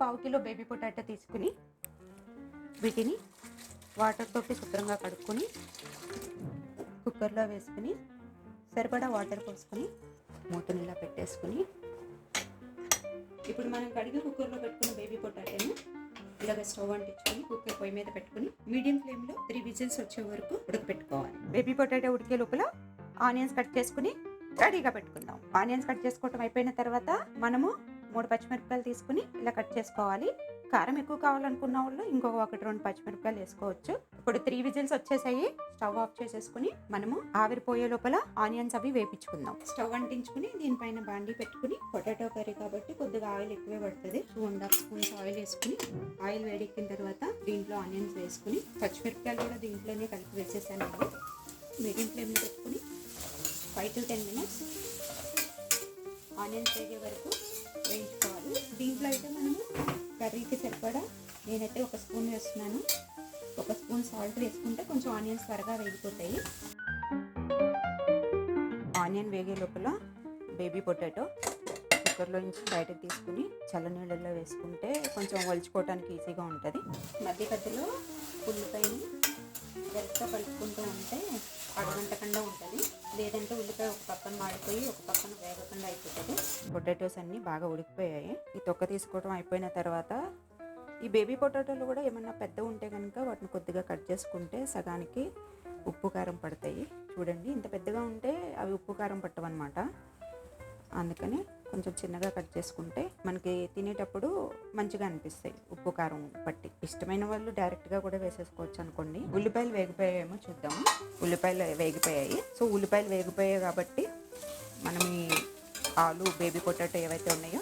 పావు kilo baby potato తీసుకుని వీటిని వాటర్ తోటి శుభ్రంగా కడుక్కొని కుక్కర్లో వేసుకుని సరిపడా వాటర్ పోసుకొని మూతని ఇలా పెట్టేసుకుని ఇప్పుడు మనం కడిగి కుక్కర్లో పెట్టుకున్న బేబీ పొటాటోని ఇలాగ స్టవ్ అంటించుకొని కుక్కర్ పొయ్యి మీద పెట్టుకుని మీడియం ఫ్లేమ్లో త్రీ విజిల్స్ వచ్చే వరకు ఉడకపెట్టుకోవాలి. బేబీ పొటాటో ఉడికే లోపల ఆనియన్స్ కట్ చేసుకుని రెడీగా పెట్టుకుందాం. ఆనియన్స్ కట్ చేసుకోవటం అయిపోయిన తర్వాత మనము మూడు పచ్చిమిరపకాయలు తీసుకుని ఇలా కట్ చేసుకోవాలి. కారం ఎక్కువ కావాలనుకున్న వాళ్ళు ఇంకొక ఒకటి రెండు పచ్చిమిరపకాయలు వేసుకోవచ్చు. ఇప్పుడు త్రీ విజిల్స్ వచ్చేసాయి. స్టవ్ ఆఫ్ చేసేసుకుని మనము ఆవిరిపోయే లోపల ఆనియన్స్ అవి వేపించుకుందాం. స్టవ్ అంటించుకుని దీనిపైన బాండీ పెట్టుకుని పొటాటో కర్రీ కాబట్టి కొద్దిగా ఆయిల్ ఎక్కువే పడుతుంది. Two and half spoons oil వేసుకుని ఆయిల్ వేడెక్కిన తర్వాత దీంట్లో ఆనియన్స్ వేసుకుని పచ్చిమిరపకాయలు కూడా దీంట్లోనే కలిపి వేసేసాను మీడియం ఫ్లేమ్లో పెట్టుకుని five to ten minutes onions వేగే వరకు వేయించుకోవాలి దీంట్లో అయితే మనము కర్రీకి సరిపడా నేనైతే ఒక స్పూన్ వేస్తున్నాను. ఒక స్పూన్ సాల్ట్ వేసుకుంటే కొంచెం ఆనియన్స్ త్వరగా వేగిపోతాయి. ఆనియన్ వేగే లోపల బేబీ పొటాటో కుక్కర్లో నుంచి బయటకు తీసుకుని చల్లనీళ్ళల్లో వేసుకుంటే కొంచెం ఒలుచుకోవడానికి ఈజీగా ఉంటుంది. మధ్య మధ్యలో ఉల్లిపాయని గరిటతో కలుపుకుంటూ ఉంటే అడగంటకుండా ఉంటుంది. లేదంటే ఉల్లిపాయ ఒక పక్కన మాడిపోయి ఒక పక్కన వేగకుండా అయిపోతుంది. పొటాటోస్ అన్నీ బాగా ఉడికిపోయాయి. ఈ తొక్క తీసుకోవడం అయిపోయిన తర్వాత ఈ బేబీ పొటాటోలు కూడా ఏమన్నా పెద్ద ఉంటే కనుక వాటిని కొద్దిగా కట్ చేసుకుంటే సగానికి ఉప్పు కారం పడతాయి. చూడండి ఇంత పెద్దగా ఉంటే అవి ఉప్పు కారం పట్టవన్నమాట. అందుకని కొంచెం చిన్నగా కట్ చేసుకుంటే మనకి తినేటప్పుడు మంచిగా అనిపిస్తాయి. ఉప్పు కారం పట్టి ఇష్టమైన వాళ్ళు డైరెక్ట్గా కూడా వేసేసుకోవచ్చు అనుకోండి. ఉల్లిపాయలు వేగిపోయాయేమో చూద్దాము ఉల్లిపాయలు వేగిపోయాయి. సో ఉల్లిపాయలు వేగిపోయాయి కాబట్టి మనం ఈ ఆలు బేబీ పొటాటో ఏవైతే ఉన్నాయో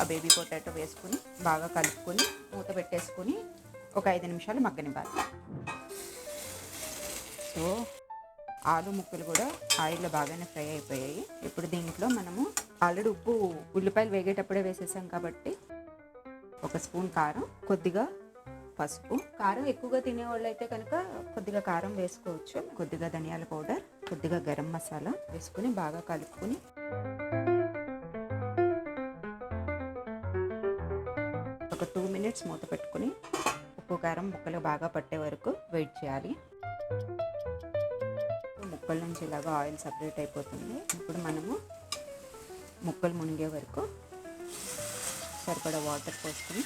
ఆ బేబీ పొటాటో వేసుకుని బాగా కలుపుకొని మూత పెట్టేసుకుని ఒక ఐదు నిమిషాలు మగ్గనివ్వాలి. సో ఆలు ముక్కలు కూడా ఆయిల్లో బాగానే ఫ్రై అయిపోయాయి. ఇప్పుడు దీంట్లో మనము ఆల్రెడీ ఉప్పు ఉల్లిపాయలు వేగేటప్పుడే వేసేసాం కాబట్టి ఒక స్పూన్ కారం కొద్దిగా పసుపు. కారం ఎక్కువగా తినేవాళ్ళు అయితే కనుక కొద్దిగా కారం వేసుకోవచ్చు. కొద్దిగా ధనియాల పౌడర్ కొద్దిగా గరం మసాలా వేసుకుని బాగా కలుపుకొని ఒక టూ మినిట్స్ మూత పెట్టుకుని ఉప్పు కారం ముక్కలు బాగా పట్టే వరకు వెయిట్ చేయాలి. ముక్కల నుంచి ఇలాగ ఆయిల్ సపరేట్ అయిపోతుంది. ఇప్పుడు మనము ముక్కలు మునిగే వరకు సరిపడా వాటర్ పోసుకొని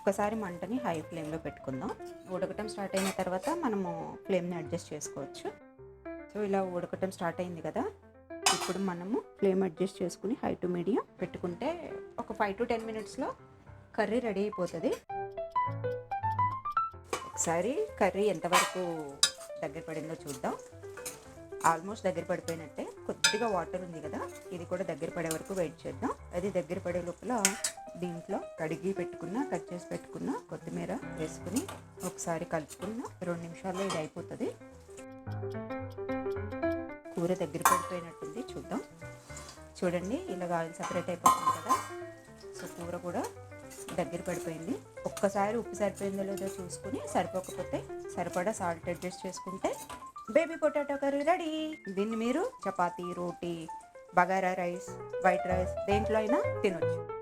ఒకసారి మంటని హై ఫ్లేమ్లో పెట్టుకుందాం. ఉడకటం స్టార్ట్ అయిన తర్వాత మనము ఫ్లేమ్ని అడ్జస్ట్ చేసుకోవచ్చు. సో ఇలా ఉడకటం స్టార్ట్ అయింది కదా. ఇప్పుడు మనము ఫ్లేమ్ అడ్జస్ట్ చేసుకుని హై టు మీడియం పెట్టుకుంటే ఒక ఫైవ్ టు టెన్ మినిట్స్లో కర్రీ రెడీ అయిపోతుంది. ఒకసారి కర్రీ ఎంతవరకు దగ్గర పడిందో చూద్దాం. ఆల్మోస్ట్ దగ్గర పడిపోయినట్టే. కొద్దిగా వాటర్ ఉంది కదా ఇది కూడా దగ్గర పడే వరకు వెయిట్ చేద్దాం. అది దగ్గర పడే లోపల దీంట్లో కడిగి పెట్టుకున్న కట్ చేసి పెట్టుకున్న కొత్తిమీర వేసుకుని ఒకసారి కలుపుకున్న రెండు నిమిషాల్లో ఇది అయిపోతుంది. కూర దగ్గర పడిపోయినట్టుంది చూద్దాం. చూడండి ఇలా ఆయిల్ సపరేట్ అయిపోతుంది కదా. సో కూర కూడా దగ్గర పడిపోయింది. ఒక్కసారి ఉప్పు సరిపోయిందో లేదో చూసుకుని సరిపోకపోతే సరిపడా సాల్ట్ అడ్జస్ట్ చేసుకుంటే బేబీ పొటాటో కర్రీ రెడీ. దీన్ని మీరు చపాతీ రోటీ బగారా రైస్ వైట్ రైస్ దేంట్లో అయినా తినొచ్చు.